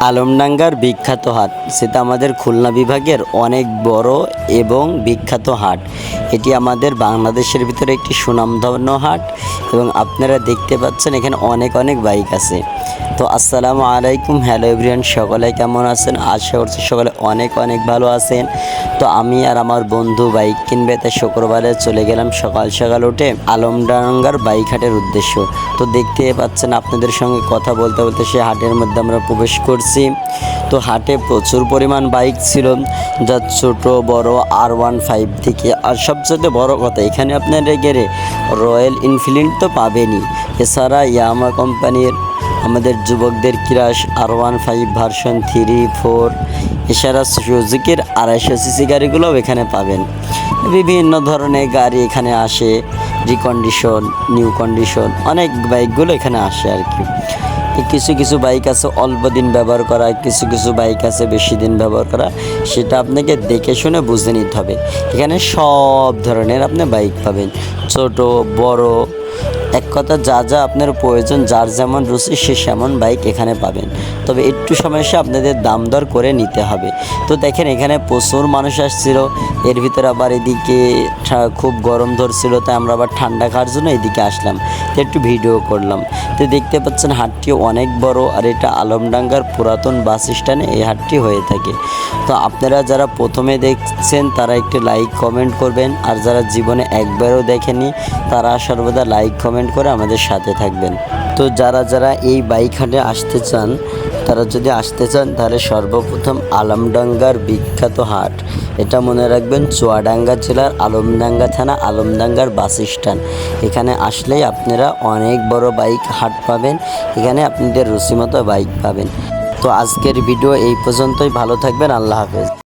আলমডাঙ্গার বিখ্যাত হাট। সেটা আমাদের খুলনা বিভাগের অনেক বড় এবং বিখ্যাত হাট। এটি আমাদের বাংলাদেশের ভিতরে একটি সুনামধন্য হাট এবং আপনারা দেখতে পাচ্ছেন এখানে অনেক অনেক বাইক আছে। তো আসসালামু আলাইকুম। হ্যালো এভরিয়ান সকলে কেমন আছেন? আশা করছি সকলে অনেক অনেক ভালো আছেন। তো আমি আর আমার বন্ধু বাইক কিনবে, তাই শুক্রবারে চলে গেলাম সকাল সকাল উঠে আলমডাঙ্গার বাইক হাটের উদ্দেশ্য। তো দেখতে পাচ্ছেন আপনাদের সঙ্গে কথা বলতে বলতে সে হাটের মধ্যে আমরা প্রবেশ করছি। তো হাটে প্রচুর পরিমাণ বাইক ছিল, যা ছোট, বড় আর ওয়ান ফাইভ থেকে, আর সবচেয়ে বড় কথা, এখানে আপনারা গেলে রয়্যাল এনফিল্ড তো পাবেনই। এছাড়া ইয়ামা কোম্পানির আমাদের যুবকদের crush R one five version three four এছাড়া সুজুকির আড়াইশো সিসি গাড়িগুলোও এখানে পাবেন। বিভিন্ন ধরনের গাড়ি এখানে আসে। রিকন্ডিশন নিউ কন্ডিশন অনেক বাইকগুলো এখানে আসে আর কি। কিছু কিছু বাইক আছে, অল্প দিন ব্যবহার করা, কিছু কিছু বাইক আছে বেশি দিন ব্যবহার করা, সেটা আপনাকে দেখে শুনে বুঝে নিতে হবে। এখানে সব ধরনের আপনি বাইক পাবেন, ছোট, বড় এক কথা, যা যা আপনার প্রয়োজন, যার যেমন রুচি, সে সেমন বাইক এখানে পাবেন। তবে একটু সমস্যা, আপনাদের দাম দর করে নিতে হবে। তো দেখেন, এখানে প্রচুর মানুষ আসছিল। এর ভিতরে আবার এদিকে খুব গরম ধরছিল, তাই আমরা আবার ঠান্ডা খাওয়ার জন্য এদিকে আসলাম। তো একটু ভিডিও করলাম। তো দেখতে পাচ্ছেন, হাটটি অনেক বড়, আর এটা আলমডাঙ্গার পুরাতন বাস স্ট্যান্ডে এই হাটটি হয়ে থাকে। তো আপনারা যারা প্রথমে দেখছেন, তারা একটি লাইক কমেন্ট করবেন। আর যারা জীবনে একবারও দেখেনি তারা সর্বদা লাইক কমেন্ট করে আমাদের সাথে থাকবেন। তো যারা যারা এই বাইক হাটে আসতে চান, তারা যদি আসতে চান, তাহলে সর্বপ্রথম আলমডাঙ্গার বিখ্যাত হাট। এটা মনে রাখবেন, চুয়াডাঙ্গা জেলার আলমডাঙ্গা থানা, আলমডাঙ্গার বাস স্ট্যান্ড। এখানে আসলেই আপনারা অনেক বড় বাইক হাট পাবেন, এখানে আপনাদের রুচিমতো বাইক পাবেন। তো আজকের ভিডিও এই পর্যন্তই, ভালো থাকবেন, আল্লাহ হাফেজ।